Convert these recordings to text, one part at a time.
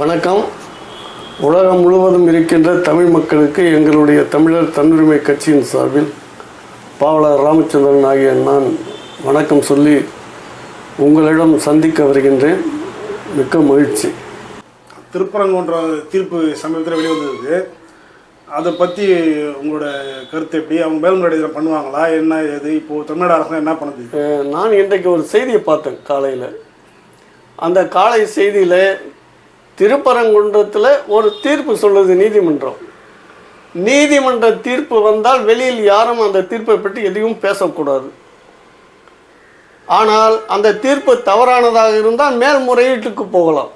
வணக்கம். உலகம் முழுவதும் இருக்கின்ற தமிழ் மக்களுக்கு எங்களுடைய தமிழர் தன்னுரிமை கட்சியின் சார்பில் பாவலர் ராமச்சந்திரன் ஆகிய நான் வணக்கம் சொல்லி உங்களிடம் சந்திக்க வருகின்றேன். மிக்க மகிழ்ச்சி. திருப்பரங்குன்ற தீர்ப்பு சமீபத்தில் வெளிவந்திருக்கு அதை பற்றி உங்களோட கருத்து எப்படி? அவங்க மேல்முறையீடு பண்ணுவாங்களா? என்ன ஏது? இப்போது தமிழ்நாடு அரசு என்ன பண்ணுது? நான் இன்றைக்கு ஒரு செய்தியை பார்த்தேன் காலையில். அந்த காலை செய்தியில் திருப்பரங்குன்றத்தில் ஒரு தீர்ப்பு சொல்லுது நீதிமன்றம். நீதிமன்ற தீர்ப்பு வந்தால் வெளியில் யாரும் அந்த தீர்ப்பை பற்றி எதையும் பேசக்கூடாது. ஆனால் அந்த தீர்ப்பு தவறானதாக இருந்தால் மேல்முறையீட்டுக்கு போகலாம்.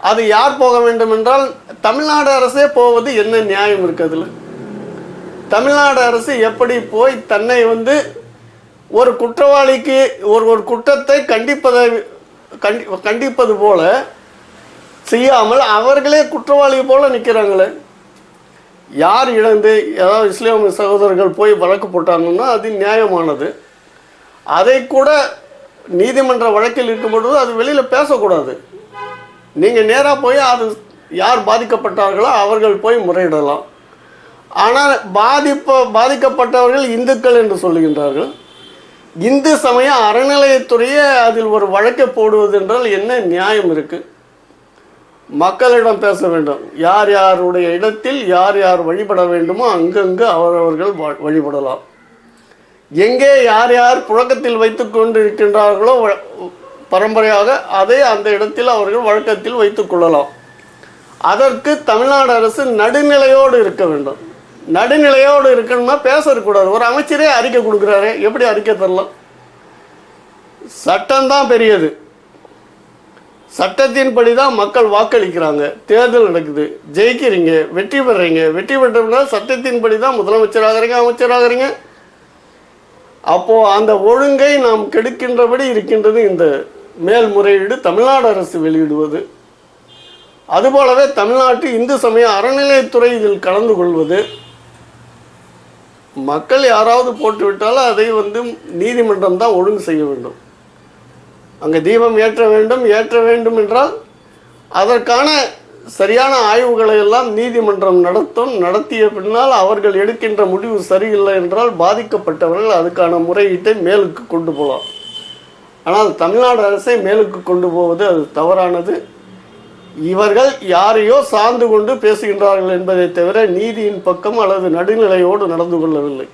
அது யார் போக வேண்டும் என்றால் தமிழ்நாடு அரசே போவது என்ன நியாயம் இருக்குது அதில்? தமிழ்நாடு அரசு எப்படி போய் தன்னை வந்து ஒரு குற்றவாளிக்கு ஒரு ஒரு குற்றத்தை கண்டிப்பதை கண்டி கண்டிப்பது போல செய்யாமல் அவர்களே குற்றவாளி போல நிற்கிறாங்களே யார் இழந்து ஏதாவது இஸ்லாமிய சகோதரர்கள் போய் வழக்கு போட்டாங்கன்னா அது நியாயமானது. அதை கூட நீதிமன்ற வழக்கில் இருக்கும் பொழுது அது வெளியில் பேசக்கூடாது. நீங்கள் நேராக போய் அது யார் பாதிக்கப்பட்டார்களோ அவர்கள் போய் முறையிடலாம். ஆனால் பாதிப்ப பாதிக்கப்பட்டவர்கள் இந்துக்கள் என்று சொல்லுகின்றார்கள். இந்து சமய அறநிலையத்துறையே அதில் ஒரு வழக்கை போடுவது என்றால் என்ன நியாயம் இருக்குது மக்களிடம் பேச வேண்டும். யார் யாருடைய இடத்தில் யார் யார் வழிபட வேண்டுமோ அங்கங்கு அவரவர்கள் வ- வழிபடலாம். எங்கே யார் யார் புழக்கத்தில் வைத்து கொண்டிருக்கின்றார்களோ வ- பரம்பரையாக அதை அந்த இடத்தில் அவர்கள் வழக்கத்தில் வைத்து கொள்ளலாம். அதற்கு தமிழ்நாடு அரசு நடுநிலையோடு இருக்க வேண்டும். நடுநிலையோடு இருக்கணும்னா பேசக்கூடாது ஒரு அமைச்சரே அறிக்கை கொடுக்குறாரு எப்படி அறிக்கை தரலாம்? சட்டம்தான் பெரியது. சட்டத்தின்படி தான் மக்கள் வாக்களிக்கிறாங்க. தேர்தல் நடக்குது. ஜெயிக்கிறீங்க வெற்றி பெறுறீங்க வெற்றி பெற்றோம்னா சட்டத்தின்படி தான் முதலமைச்சராகிறீங்க அமைச்சராகிறீங்க. அப்போ அந்த ஒழுங்கை நாம் கெடுக்கின்றபடி இருக்கின்றது இந்த மேல்முறையீடு தமிழ்நாடு அரசு வெளியிடுவது. அதுபோலவே தமிழ்நாட்டு இந்து சமய அறநிலையத்துறை இதில் கலந்து கொள்வது. மக்கள் யாராவது போட்டுவிட்டாலும் அதை வந்து நீதிமன்றம் தான் ஒழுங்கு செய்ய வேண்டும். அங்கே தீபம் ஏற்ற வேண்டும் ஏற்ற வேண்டும் என்றால் அதற்கான சரியான ஆய்வுகளை எல்லாம் நீதிமன்றம் நடத்தும். நடத்திய பின்னால் அவர்கள் எடுக்கின்ற முடிவு சரியில்லை என்றால் பாதிக்கப்பட்டவர்கள் அதுக்கான முறையீட்டை மேலுக்கு கொண்டு போகலாம். ஆனால் தமிழ்நாடு அரசை மேலுக்கு கொண்டு போவது அது தவறானது. இவர்கள் யாரையோ சார்ந்து கொண்டு பேசுகின்றார்கள் என்பதை தவிர நீதியின் பக்கம் அல்லது நடுநிலையோடு நடந்து கொள்ளவில்லை.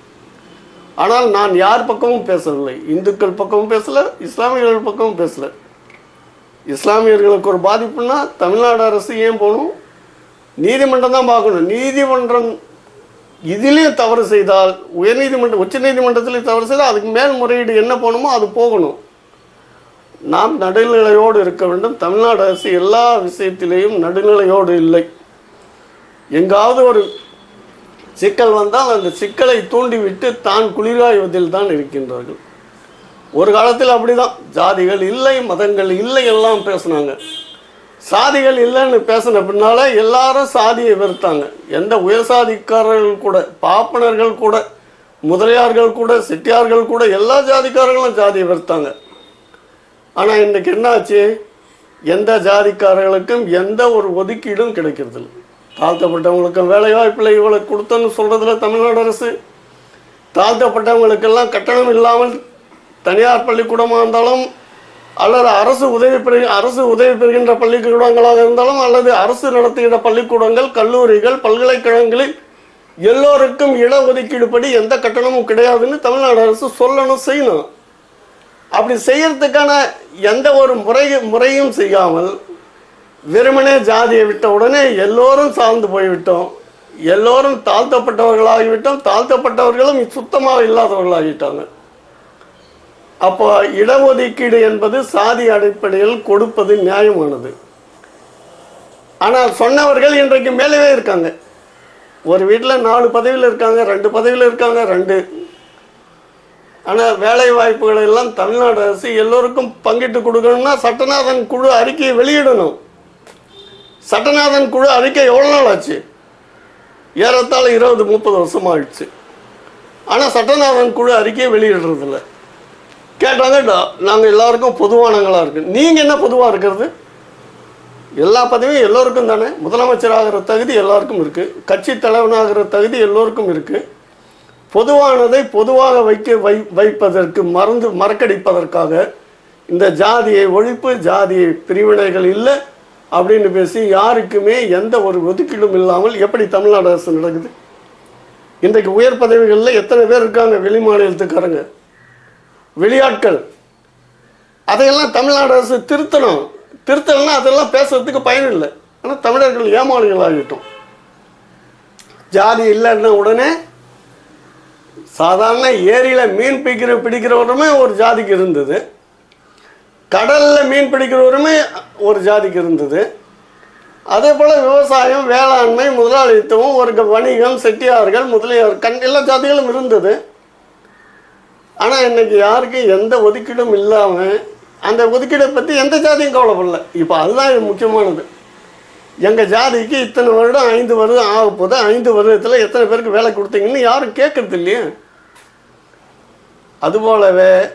ஆனால் நான் யார் பக்கமும் பேசவில்லை. இந்துக்கள் பக்கமும் பேசலை இஸ்லாமியர்கள் பக்கமும் பேசலை. இஸ்லாமியர்களுக்கு ஒரு பாதிப்புன்னா தமிழ்நாடு அரசு ஏன் போகணும்? நீதிமன்றம் தான் பார்க்கணும். நீதிமன்றம் இதிலையும் தவறு செய்தால் உயர்நீதிமன்றம் உச்ச நீதிமன்றத்திலையும் தவறு செய்தால் அதுக்கு மேல் முறையீடு என்ன போகணுமோ அது போகணும். நாம் நடுநிலையோடு இருக்க வேண்டும். தமிழ்நாடு அரசு எல்லா விஷயத்திலேயும் நடுநிலையோடு இல்லை. எங்காவது ஒரு சிக்கல் வந்தால் அந்த சிக்கலை தூண்டிவிட்டு தான் குளிராய்வதில் தான் இருக்கின்றார்கள். ஒரு காலத்தில் அப்படிதான். ஜாதிகள் இல்லை மதங்கள் இல்லை எல்லாம் பேசுனாங்க. சாதிகள் இல்லைன்னு பேசின பின்னால் எல்லாரும் சாதியை வெறுத்தாங்க. எந்த உயர் சாதிக்காரர்கள் கூட பாப்பனர்கள் கூட முதலியார்கள் கூட செட்டியார்கள் கூட எல்லா ஜாதிக்காரர்களும் ஜாதியை வெறுத்தாங்க. ஆனால் இன்றைக்கு என்னாச்சு? எந்த ஜாதிக்காரர்களுக்கும் எந்த ஒரு ஒதுக்கீடும் கிடைக்கிறதில்ல. தாழ்த்தப்பட்டவங்களுக்கும் வேலைவாய்ப்பில் இவ்வளோ கொடுத்தோன்னு சொல்கிறதுல தமிழ்நாடு அரசு. தாழ்த்தப்பட்டவங்களுக்கெல்லாம் கட்டணம் இல்லாமல் தனியார் பள்ளிக்கூடமாக இருந்தாலும் அல்லது அரசு உதவி பெறு அரசு உதவி பெறுகின்ற பள்ளிக்கூடங்களாக இருந்தாலும் அல்லது அரசு நடத்துகின்ற பள்ளிக்கூடங்கள் கல்லூரிகள் பல்கலைக்கழகங்களில் எல்லோருக்கும் இடஒதுக்கீடு படி எந்த கட்டணமும் கிடையாதுன்னு தமிழ்நாடு அரசு சொல்லணும் செய்யணும். அப்படி செய்யறதுக்கான எந்த ஒரு முறை முறையும் செய்யாமல் வெறுமனே ஜாதியை விட்ட உடனே எல்லோரும் சார்ந்து போய்விட்டோம். எல்லோரும் தாழ்த்தப்பட்டவர்களாகிவிட்டோம். தாழ்த்தப்பட்டவர்களும் சுத்தமாக இல்லாதவர்களாகிட்டாங்க அப்போ இடஒதுக்கீடு என்பது சாதி அடிப்படையில் கொடுப்பது நியாயமானது. ஆனால் சொன்னவர்கள் இன்றைக்கு மேலவே இருக்காங்க. ஒரு வீட்டில் நாலு பதவியில் இருக்காங்க ரெண்டு பதவியில் இருக்காங்க ரெண்டு. ஆனால் வேலை வாய்ப்புகளை எல்லாம் தமிழ்நாடு அரசு எல்லோருக்கும் பங்கிட்டு கொடுக்கணும்னா சட்டநாதன் குழு அறிக்கையை வெளியிடணும். சட்டநாதன் குழு அறிக்கை எவ்வளோ நாள் ஆச்சு? ஏறத்தாழ இருபது முப்பது வருஷம் ஆயிடுச்சு. ஆனால் சட்டநாதன் குழு அறிக்கையை வெளியிடுறதில்ல. கேட்டாங்க நாங்கள் எல்லாருக்கும் பொதுவானங்களாக இருக்குது நீங்கள் என்ன பொதுவாக இருக்கிறது? எல்லா பதவியும் எல்லோருக்கும் தானே. முதலமைச்சர் ஆகிற தகுதி எல்லாருக்கும் இருக்குது கட்சி தலைவனாகிற தகுதி எல்லோருக்கும் இருக்குது பொதுவானதை பொதுவாக வைக்க வை வைப்பதற்கு மறந்து மறக்கடிப்பதற்காக இந்த ஜாதியை ஒழிப்பு ஜாதியை பிரிவினைகள் இல்லை அப்படின்னு பேசி யாருக்குமே எந்த ஒரு ஒதுக்கீடும் இல்லாமல் எப்படி தமிழ்நாடு அரசு நடக்குது? இன்றைக்கு உயர் பதவிகளில் எத்தனை பேர் இருக்காங்க வெளி மாநிலத்துக்காரங்க? வெளியாட்கள். அதையெல்லாம் தமிழ்நாடு அரசு திருத்தணும். திருத்தலைன்னா அதெல்லாம் பேசுறதுக்கு பயன் இல்லை. ஆனால் தமிழர்கள் ஏமாளிகள் ஆகிட்டோம். ஜாதி இல்லைன்னா உடனே சாதாரண ஏரியில் மீன் பிடிக்கிற பிடிக்கிறவருமே ஒரு ஜாதிக்கு இருந்தது. கடலில் மீன் பிடிக்கிறவருமே ஒரு ஜாதிக்கு இருந்தது. அதே போல் விவசாயம் வேளாண்மை முதலாளித்துவம் ஒரு க- வணிகம் செட்டியார்கள் முதலியார் கண் எல்லா ஜாதிகளும் இருந்தது. ஆனால் இன்றைக்கி யாருக்கும் எந்த ஒதுக்கீடும் இல்லாமல் அந்த ஒதுக்கீடை பற்றி எந்த ஜாதியும் கவலைப்படல. இப்போ அதுதான் இது முக்கியமானது. எங்கள் ஜாதிக்கு இத்தனை வருடம் ஐந்து வருடம் ஆக போது ஐந்து வருடத்தில் எத்தனை பேருக்கு வேலை கொடுத்தீங்கன்னு யாரும் கேட்குறது இல்லையே. அதுபோலவே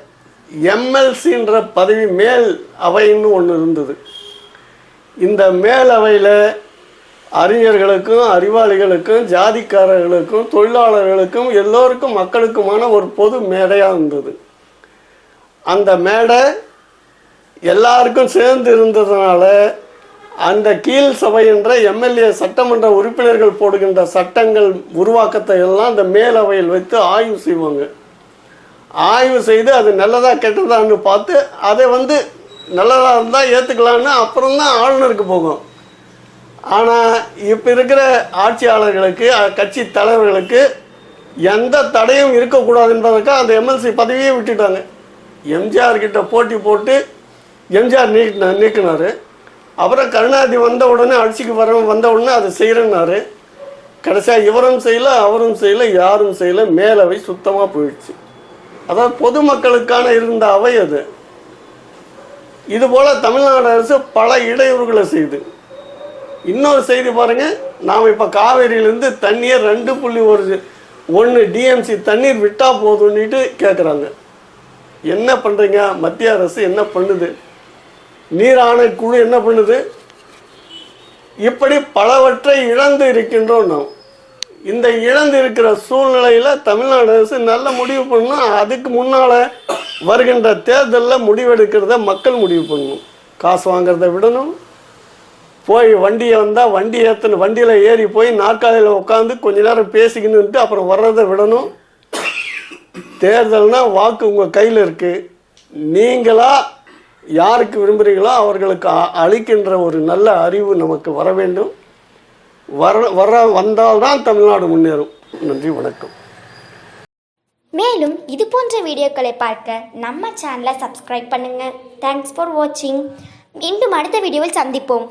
எம்எல்சின்ற பதவி மேல் அவைன்னு ஒன்று இருந்தது. இந்த மேல் அவையில் அறிஞர்களுக்கும் அறிவாளிகளுக்கும் ஜாதிக்காரர்களுக்கும் தொழிலாளர்களுக்கும் எல்லோருக்கும் மக்களுக்குமான ஒரு பொது மேடையாக இருந்தது. அந்த மேடை எல்லாருக்கும் சேர்ந்து இருந்ததுனால அந்த கீழ் சபை என்ற எம்எல்ஏ சட்டமன்ற உறுப்பினர்கள் போடுகின்ற சட்டங்கள் உருவாக்கத்தை எல்லாம் அந்த மேலவையில் வைத்து ஆய்வு செய்வாங்க. ஆய்வு செய்து அது நல்லதாக கெட்டதான்னு பார்த்து அதை வந்து நல்லதாக இருந்தால் ஏற்றுக்கலான்னு அப்புறம் தான் ஆளுநருக்கு போகும். ஆனால் இப்போ இருக்கிற ஆட்சியாளர்களுக்கு கட்சி தலைவர்களுக்கு எந்த தடையும் இருக்கக்கூடாது என்பதற்காக அந்த எம்எல்சி பதவியே விட்டுட்டாங்க. எம்ஜிஆர் கிட்ட போட்டி போட்டு எம்ஜிஆர் நீக்கின நீக்கினார். அப்புறம் கருணாநிதி வந்த உடனே ஆட்சிக்கு வர வந்த உடனே அதை செய்கிறேன்னாரு கடைசியாக இவரும் செய்யலை அவரும் செய்யலை யாரும் செய்யலை மேலவை சுத்தமாக போயிடுச்சு. அதாவது பொதுமக்களுக்கான இருந்த அவை அது. இதுபோல் தமிழ்நாடு அரசு பல இடையூறுகளை செய்து. இன்னொரு செய்தி பாருங்கள் நாம் இப்போ காவேரியிலேருந்து தண்ணியை ரெண்டு புள்ளி ஒரு ஒன்று டிஎம்சி தண்ணீர் விட்டால் போதும்னுட்டு கேட்குறாங்க என்ன பண்ணுறீங்க மத்திய அரசு என்ன பண்ணுது? நீர் ஆணைக்குழு என்ன பண்ணுது? இப்படி பலவற்றை இழந்து இருக்கின்றோம் நாம். இந்த இழந்து இருக்கிற சூழ்நிலையில் தமிழ்நாடு அரசு நல்ல முடிவு பண்ணணும். அதுக்கு முன்னால் வருகின்ற தேர்தலில் முடிவெடுக்கிறத மக்கள் முடிவு பண்ணணும். காசு வாங்குறத விடணும். போய் வண்டியை வந்தால் வண்டி ஏற்றணும் வண்டியில் ஏறி போய் நாற்காலியில் உட்காந்து கொஞ்ச நேரம் பேசிக்கணுன்ட்டு அப்புறம் வர்றதை விடணும். தேர்தல்னால் வாக்கு உங்கள் கையில் இருக்குது நீங்களாக யாருக்கு விரும்புகிறீங்களோ அவர்களுக்கு அளிக்கின்ற ஒரு நல்ல அறிவு நமக்கு வர வேண்டும். வர வர வந்தால்தான் தமிழ்நாடு முன்னேறும். நன்றி வணக்கம். மேலும் இது போன்ற வீடியோக்களை பார்க்க நம்ம சேனலை சப்ஸ்கிரைப் பண்ணுங்க. தேங்க்ஸ் ஃபார் வாட்சிங் மீண்டும் அடுத்த வீடியோவில் சந்திப்போம்.